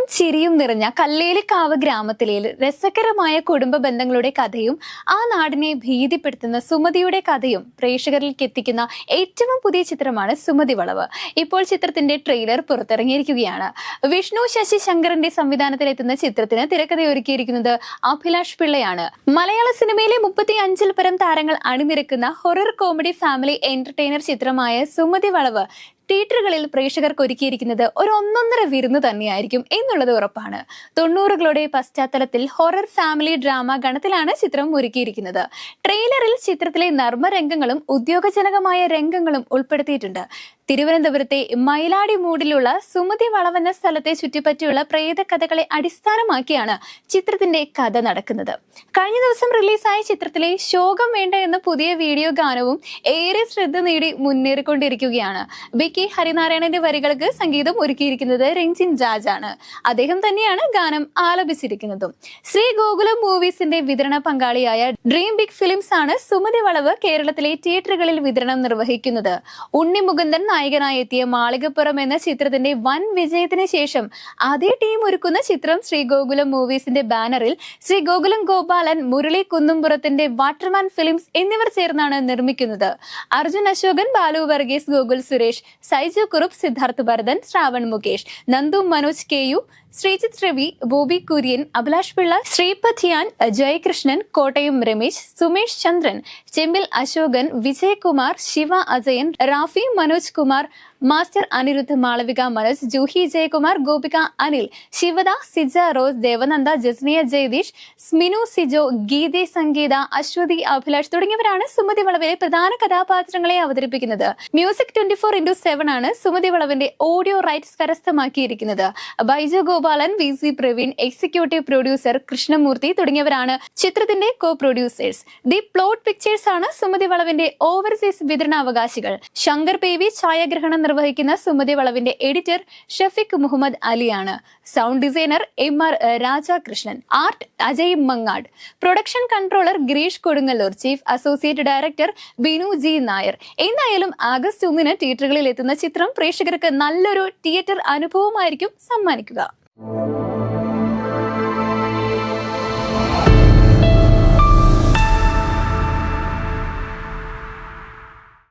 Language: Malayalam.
കളിയും ചിരിയും നിറഞ്ഞ കല്ലേലിക്കാവ് ഗ്രാമത്തിലെ രസകരമായ കുടുംബ ബന്ധങ്ങളുടെ കഥയും ആ നാടിനെ ഭീതിപ്പെടുത്തുന്ന സുമതിയുടെ കഥയും പ്രേക്ഷകരിലേക്ക് എത്തിക്കുന്ന ഏറ്റവും പുതിയ ചിത്രമാണ് സുമതി വളവ്. ഇപ്പോൾ ചിത്രത്തിന്റെ ട്രെയിലർ പുറത്തിറങ്ങിയിരിക്കുകയാണ്. വിഷ്ണു ശശി ശങ്കറിന്റെ സംവിധാനത്തിൽ എത്തുന്ന ചിത്രത്തിന് തിരക്കഥയൊരുക്കിയിരിക്കുന്നത് അഭിലാഷ് പിള്ളയാണ്. മലയാള സിനിമയിലെ മുപ്പത്തി അഞ്ചിൽ പരം താരങ്ങൾ അണിനിരക്കുന്ന ഹൊറർ കോമഡി ഫാമിലി എന്റർടൈനർ ചിത്രമായ സുമതി വളവ് തിയേറ്ററുകളിൽ പ്രേക്ഷകർക്ക് ഒരുക്കിയിരിക്കുന്നത് ഒരു ഒന്നൊന്നര വിരുന്ന് തന്നെയായിരിക്കും എന്നുള്ളത് ഉറപ്പാണ്. തൊണ്ണൂറുകളുടെ പശ്ചാത്തലത്തിൽ ഹൊറർ ഫാമിലി ഡ്രാമ ഗണത്തിലാണ് ചിത്രം ഒരുക്കിയിരിക്കുന്നത്. ട്രെയിലറിൽ ചിത്രത്തിലെ നർമ്മരംഗങ്ങളും ഉദ്യോഗജനകമായ രംഗങ്ങളും ഉൾപ്പെടുത്തിയിട്ടുണ്ട്. തിരുവനന്തപുരത്തെ മയിലാടി മൂടിലുള്ള സുമതി വളവെന്ന സ്ഥലത്തെ ചുറ്റിപ്പറ്റിയുള്ള പ്രേത കഥകളെ അടിസ്ഥാനമാക്കിയാണ് ചിത്രത്തിന്റെ കഥ നടക്കുന്നത്. കഴിഞ്ഞ ദിവസം റിലീസായ ചിത്രത്തിലെ ശോകം വേണ്ട എന്ന പുതിയ വീഡിയോ ഗാനവും ഏറെ ശ്രദ്ധ നേടി മുന്നേറിക്കൊണ്ടിരിക്കുകയാണ്. ബി കെ ഹരിനാരായണന്റെ വരികൾക്ക് സംഗീതം ഒരുക്കിയിരിക്കുന്നത് രഞ്ജിൻ ജാജ് ആണ് അദ്ദേഹം തന്നെയാണ് ഗാനം ആലപിച്ചിരിക്കുന്നതും. ശ്രീ ഗോകുലം മൂവീസിന്റെ വിതരണ പങ്കാളിയായ ഡ്രീം ബിഗ് ഫിലിംസ് ആണ് സുമതി വളവ് കേരളത്തിലെ തിയേറ്ററുകളിൽ വിതരണം നിർവഹിക്കുന്നത്. ഉണ്ണി മുകുന്ദൻ നായകനായി എത്തിയ മാളികപ്പുറം എന്ന ചിത്രത്തിന്റെ വൻ വിജയത്തിന് ശേഷം അതേ ടീം ഒരുക്കുന്ന ചിത്രം ശ്രീ ഗോകുലം മൂവീസിന്റെ ബാനറിൽ ശ്രീ ഗോകുലം ഗോപാലൻ മുരളി കുന്നുംപുറത്തിന്റെ വാട്ടർമാൻ ഫിലിംസ് എന്നിവർ ചേർന്നാണ് നിർമ്മിക്കുന്നത്. Arjun Ashokan Balu Varghese Gokul Suresh Saiju Kurup Siddharth Bharathan Shravan Mukesh Nandu Manoj K U Sreejith Ravi Bobby Kurian Abhilash Pillai Sreepathiyan Jayakrishnan Kottayam Ramesh Sumesh Chandran Chembil Ashokan Vijayakumar Siva Ajayan Rafi Manoj Kumar master Anirudh Malavika Manoj Juhi Jayakumar Gopika Anil Sivada Sija Rose Devananda Jasniya Jayadeesh Sminu Sijo Geethi Sangeetha Aswathy Abhilash തുടങ്ങിയവരാണ് സുമതി വളവിലെ പ്രധാന കഥാപാത്രങ്ങളെ അവതരിപ്പിക്കുന്നത്. Music twenty four into seven ആണ് സുമതി വളവിന്റെ audio rights കരസ്ഥമാക്കിയിരിക്കുന്നത്. Baiju Gopalan V C Praveen executive producer Krishnamoorthy തുടങ്ങിയവരാണ് ചിത്രത്തിന്റെ co producers the plot pictures ആണ് സുമതി വളവിന്റെ ഓവർസീസ് വിതരണാവകാശികൾ. ശങ്കർ പേവി ഛായാഗ്രഹണം നിർവഹിക്കുന്ന സുമതി വളവിന്റെ editor Shafeeq Muhammad അലിയാണ്. Sound designer M R Rajakrishnan art Ajay Mangad. Production controller Gireesh Kodungallur. Chief associate director Binu G Nair. എന്തായാലും ആഗസ്റ്റ് ഒന്നിന് തിയേറ്ററുകളിൽ എത്തുന്ന ചിത്രം പ്രേക്ഷകർക്ക് നല്ലൊരു തിയേറ്റർ അനുഭവമായിരിക്കും സമ്മാനിക്കുക.